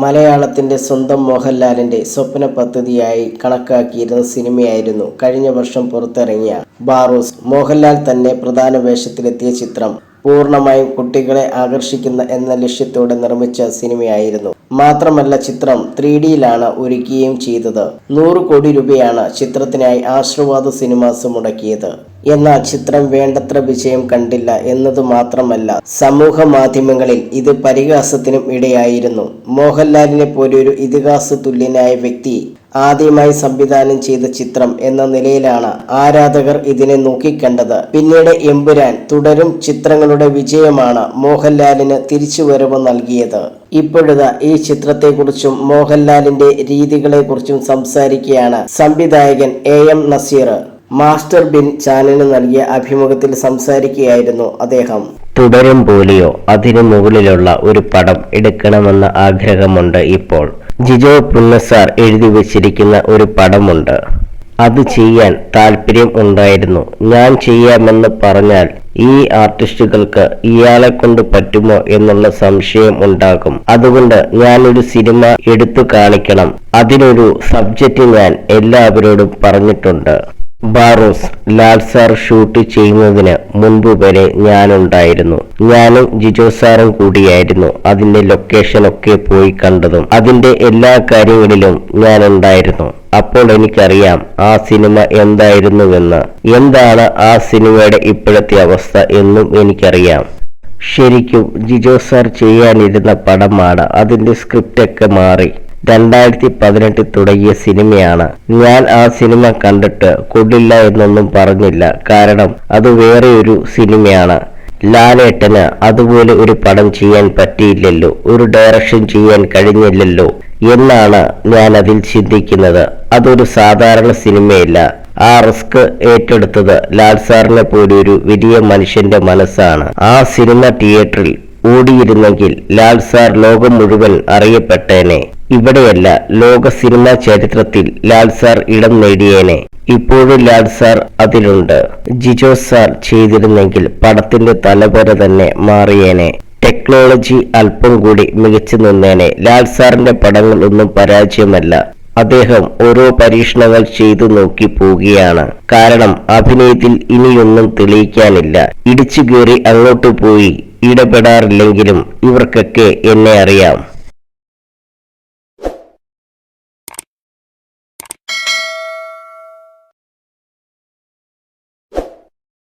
മലയാളത്തിന്റെ സ്വന്തം മോഹൻലാലിന്റെ സ്വപ്ന പദ്ധതിയായി കണക്കാക്കിയിരുന്ന സിനിമയായിരുന്നു കഴിഞ്ഞ വർഷം പുറത്തിറങ്ങിയ ബാറൂസ്. മോഹൻലാൽ തന്നെ പ്രധാന വേഷത്തിലെത്തിയ ചിത്രം പൂർണമായും കുട്ടികളെ ആകർഷിക്കുന്ന എന്ന ലക്ഷ്യത്തോടെ നിർമ്മിച്ച സിനിമയായിരുന്നു. മാത്രമല്ല ചിത്രം ത്രീ ഡിയിലാണ് ഒരുക്കുകയും ചെയ്തത്. നൂറ് കോടി രൂപയാണ് ചിത്രത്തിനായി ആശീർവാദ സിനിമാസ് മുടക്കിയത്. എന്നാൽ ചിത്രം വേണ്ടത്ര വിജയം കണ്ടില്ല എന്നതു മാത്രമല്ല സമൂഹ മാധ്യമങ്ങളിൽ ഇത് പരിഹാസത്തിനും ഇടയായിരുന്നു. മോഹൻലാലിനെ പോലൊരു ഇതിഹാസ തുല്യനായ വ്യക്തി ആദ്യമായി സംവിധാനം ചെയ്ത ചിത്രം എന്ന നിലയിലാണ് ആരാധകർ ഇതിനെ നോക്കിക്കണ്ടത്. പിന്നീട് എമ്പുരാൻ തുടരും ചിത്രങ്ങളുടെ വിജയമാണ് മോഹൻലാലിന് തിരിച്ചുവരവ് നൽകിയത്. ഇപ്പോഴത്തെ ഈ ചിത്രത്തെക്കുറിച്ചും മോഹൻലാലിന്റെ രീതികളെക്കുറിച്ചും സംസാരിക്കുകയാണ് സംവിധായകൻ A M Nazir. Master bin ചാനലിന് നൽകിയ അഭിമുഖത്തിൽ സംസാരിക്കുകയായിരുന്നു അദ്ദേഹം. തുടരും പോലെയോ അതിനു മുകളിലുള്ള ഒരു പടം എടുക്കണമെന്ന ആഗ്രഹമുണ്ട് ഇപ്പോൾ. ജിജോ പുന്നസാർ എഴുതി വച്ചിരിക്കുന്ന ഒരു പടമുണ്ട്. അത് ചെയ്യാൻ താല്പര്യം ഉണ്ടായിരുന്നു. ഞാൻ ചെയ്യാമെന്ന് പറഞ്ഞാൽ ഈ ആർട്ടിസ്റ്റുകൾക്ക് ഇയാളെ കൊണ്ട് പറ്റുമോ എന്നുള്ള സംശയം ഉണ്ടാകും. അതുകൊണ്ട് ഞാനൊരു സിനിമ എടുത്തു കാണിക്കണം. അതിനൊരു സബ്ജക്റ്റ് ഞാൻ എല്ലാവരോടും പറഞ്ഞിട്ടുണ്ട്. ബാറോസ് ലാൽ സാർ ഷൂട്ട് ചെയ്യുന്നതിന് മുൻപ് വരെ ഞാനുണ്ടായിരുന്നു. ഞാനും ജിജോ സാറും കൂടിയായിരുന്നു. അതിന്റെ ലൊക്കേഷൻ ഒക്കെ പോയി കണ്ടതും അതിന്റെ എല്ലാ കാര്യങ്ങളിലും ഞാനുണ്ടായിരുന്നു. അപ്പോൾ എനിക്കറിയാം ആ സിനിമ എന്തായിരുന്നുവെന്ന്. എന്താണ് ആ സിനിമയുടെ ഇപ്പോഴത്തെ അവസ്ഥ എന്നും എനിക്കറിയാം. ശരിക്കും ജിജോ സാർ ചെയ്യാനിരുന്ന പടമാണ്. അതിന്റെ സ്ക്രിപ്റ്റൊക്കെ മാറി. രണ്ടായിരത്തി പതിനെട്ടിൽ തുടങ്ങിയ സിനിമയാണ്. ഞാൻ ആ സിനിമ കണ്ടിട്ട് കൊള്ളില്ല എന്നൊന്നും പറഞ്ഞില്ല. കാരണം അത് വേറെ ഒരു സിനിമയാണ്. ലാലേട്ടന് അതുപോലെ ഒരു പടം ചെയ്യാൻ പറ്റിയില്ലല്ലോ. ഒരു ഡയറക്ഷൻ ചെയ്യാൻ കഴിഞ്ഞില്ലല്ലോ എന്നാണ് ഞാൻ അതിൽ ചിന്തിക്കുന്നത്. അതൊരു സാധാരണ സിനിമയല്ല. ആ റിസ്ക് ഏറ്റെടുത്തത് ലാൽ സാറിനെ പോലൊരു വലിയ മനുഷ്യന്റെ മനസ്സാണ്. ആ സിനിമ തിയേറ്ററിൽ ഓടിയിരുന്നെങ്കിൽ ലാൽ സാർ ലോകം മുഴുവൻ അറിയപ്പെട്ടേനെ. ഇവിടെയല്ല ലോക സിനിമാ ചരിത്രത്തിൽ ലാൽ സാർ ഇടം നേടിയേനെ. ഇപ്പോഴും ലാൽ സാർ അതിലുണ്ട്. ജിജോ സാർ ചെയ്തിരുന്നെങ്കിൽ പടത്തിന്റെ തലവര തന്നെ മാറിയേനെ. ടെക്നോളജി അല്പം കൂടി മികച്ചു നിന്നേനെ. ലാൽ സാറിന്റെ പടങ്ങൾ ഒന്നും പരാജയമല്ല. അദ്ദേഹം ഓരോ പരീക്ഷണങ്ങൾ ചെയ്തു നോക്കി പോവുകയാണ്. കാരണം അഭിനയത്തിൽ ഇനിയൊന്നും തെളിയിക്കാനില്ല. ഇടിച്ചു കയറി അങ്ങോട്ട് പോയി. ഇടപെടാറില്ലെങ്കിലും ഇവർക്കൊക്കെ എന്നെ അറിയാം.